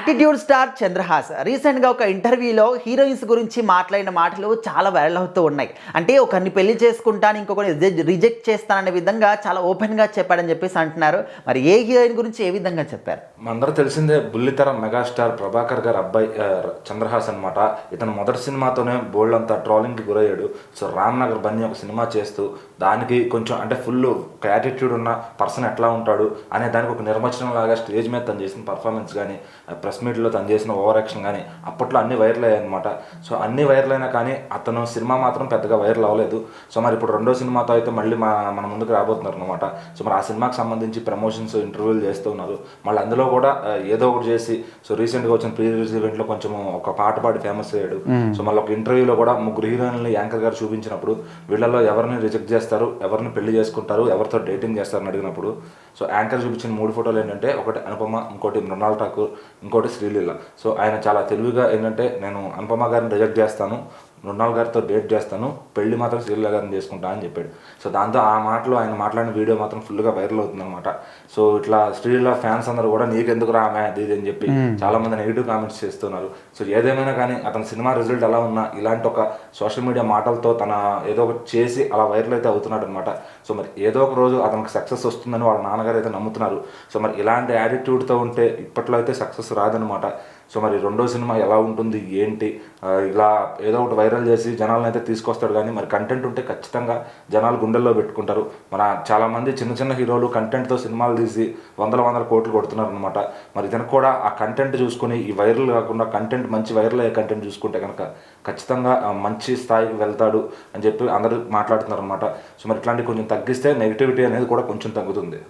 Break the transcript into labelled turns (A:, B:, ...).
A: Attitude star Chandrahas రీసెంట్గా ఒక ఇంటర్వ్యూలో హీరోయిన్స్ గురించి మాట్లాడిన మాటలు చాలా వైరల్ అవుతూ ఉన్నాయి. అంటే ఒకరిని పెళ్ళి చేసుకుంటాను ఇంకొకరిని రిజెక్ట్ చేస్తాననే విధంగా చాలా ఓపెన్గా చెప్పాడని చెప్పేసి అంటున్నారు. మరి ఏ హీరోయిన్ గురించి ఏ విధంగా చెప్పారు?
B: మనందరూ తెలిసిందే బుల్లితెర మెగాస్టార్ ప్రభాకర్ గారు అబ్బాయి చంద్రహాస్ అనమాట ఇతను మొదటి సినిమాతోనే బోల్డ్ అంతా ట్రాలింగ్కి గురయ్యాడు. సో రామ్ నగర్ బన్నీ ఒక సినిమా చేస్తూ దానికి కొంచెం అంటే ఫుల్ ఒక యాటిట్యూడ్ ఉన్న పర్సన్ ఎట్లా ఉంటాడు అనే దానికి ఒక నిర్వచనం లాగా స్టేజ్ మీద తను చేసిన పర్ఫార్మెన్స్ కానీ ప్రెస్ మీట్లో తను చేసిన ఓవర్ యాక్షన్ కానీ అప్పట్లో అన్ని వైరల్ అయ్యాయి అనమాట సో అన్ని వైరల్ అయినా కానీ అతను సినిమా మాత్రం పెద్దగా వైరల్ అవ్వలేదు. సో మరి ఇప్పుడు రెండో సినిమాతో అయితే మళ్ళీ మా మన ముందుకు రాబోతున్నారు అనమాట సో మరి ఆ సినిమాకి సంబంధించి ప్రమోషన్స్ ఇంటర్వ్యూలు చేస్తూ ఉన్నారు. మళ్ళీ అందులో కూడా ఏదో ఒకటి చేసి సో రీసెంట్గా వచ్చిన ప్రీ రిలీజ్ ఈవెంట్లో కొంచెం ఒక పాట పాడి ఫేమస్ అయ్యాడు. సో మళ్ళీ ఒక ఇంటర్వ్యూలో కూడా ముగ్గురు హీరోయిన్లు యాంకర్ గారు చూపించినప్పుడు వీళ్ళలో ఎవరిని రిజెక్ట్ చేస్తారు ఎవరిని పెళ్ళి చేసుకుంటారు ఎవరితో డేటింగ్ చేస్తారని అడిగినప్పుడు. సో యాంకర్ చూపించిన మూడు ఫోటోలు ఏంటంటే ఒకటి అనుపమ ఇంకోటి మృణాల్ ఠాకూర్ ఇంకోటి శ్రీలీల. సో ఆయన చాలా తెలివిగా ఏంటంటే నేను అనుపమ గారిని రిజెక్ట్ చేస్తాను. మృణాల్ గారితో డేట్ చేస్తాను పెళ్ళి మాత్రం శ్రీలీల గారిని చేసుకుంటా అని చెప్పాడు. సో దాంతో ఆ మాటలు ఆయన మాట్లాడిన వీడియో మాత్రం ఫుల్గా వైరల్ అవుతుంది అనమాట సో ఇట్లా శ్రీలీల ఫ్యాన్స్ అందరూ కూడా నీకెందుకు రా ఆమె అది ఇది అని చెప్పి చాలా మంది నెగిటివ్ కామెంట్స్ చేస్తున్నారు. సో ఏదేమైనా కానీ అతని సినిమా రిజల్ట్ ఎలా ఉన్నా ఇలాంటి ఒక సోషల్ మీడియా మాటలతో తన ఏదో ఒకటి చేసి అలా వైరల్ అయితే అవుతున్నాడు అనమాట సో మరి ఏదో ఒక రోజు అతనికి సక్సెస్ వస్తుందని వాళ్ళ నాన్నగారు అయితే నమ్ముతున్నారు. సో మరి ఇలాంటి యాటిట్యూడ్తో ఉంటే ఇప్పట్లో అయితే సక్సెస్ రాదనమాట సో మరి రెండో సినిమా ఎలా ఉంటుంది ఏంటి? ఇలా ఏదో ఒకటి వైరల్ చేసి జనాలను అయితే తీసుకొస్తాడు కానీ మరి కంటెంట్ ఉంటే ఖచ్చితంగా జనాలు గుండెల్లో పెట్టుకుంటారు. మన చాలామంది చిన్న చిన్న హీరోలు కంటెంట్తో సినిమాలు తీసి వందల వందల కోట్లు కొడుతున్నారు అనమాట మరి ఇతను కూడా ఆ కంటెంట్ చూసుకొని ఈ వైరల్ కాకుండా కంటెంట్ మంచి వైరల్ అయ్యే కంటెంట్ చూసుకుంటే కనుక ఖచ్చితంగా మంచి స్థాయికి వెళ్తాడు అని చెప్పి అందరూ మాట్లాడుతున్నారు అనమాట సో మరి ఇట్లాంటి కొంచెం తగ్గిస్తే నెగిటివిటీ అనేది కూడా కొంచెం తగ్గుతుంది.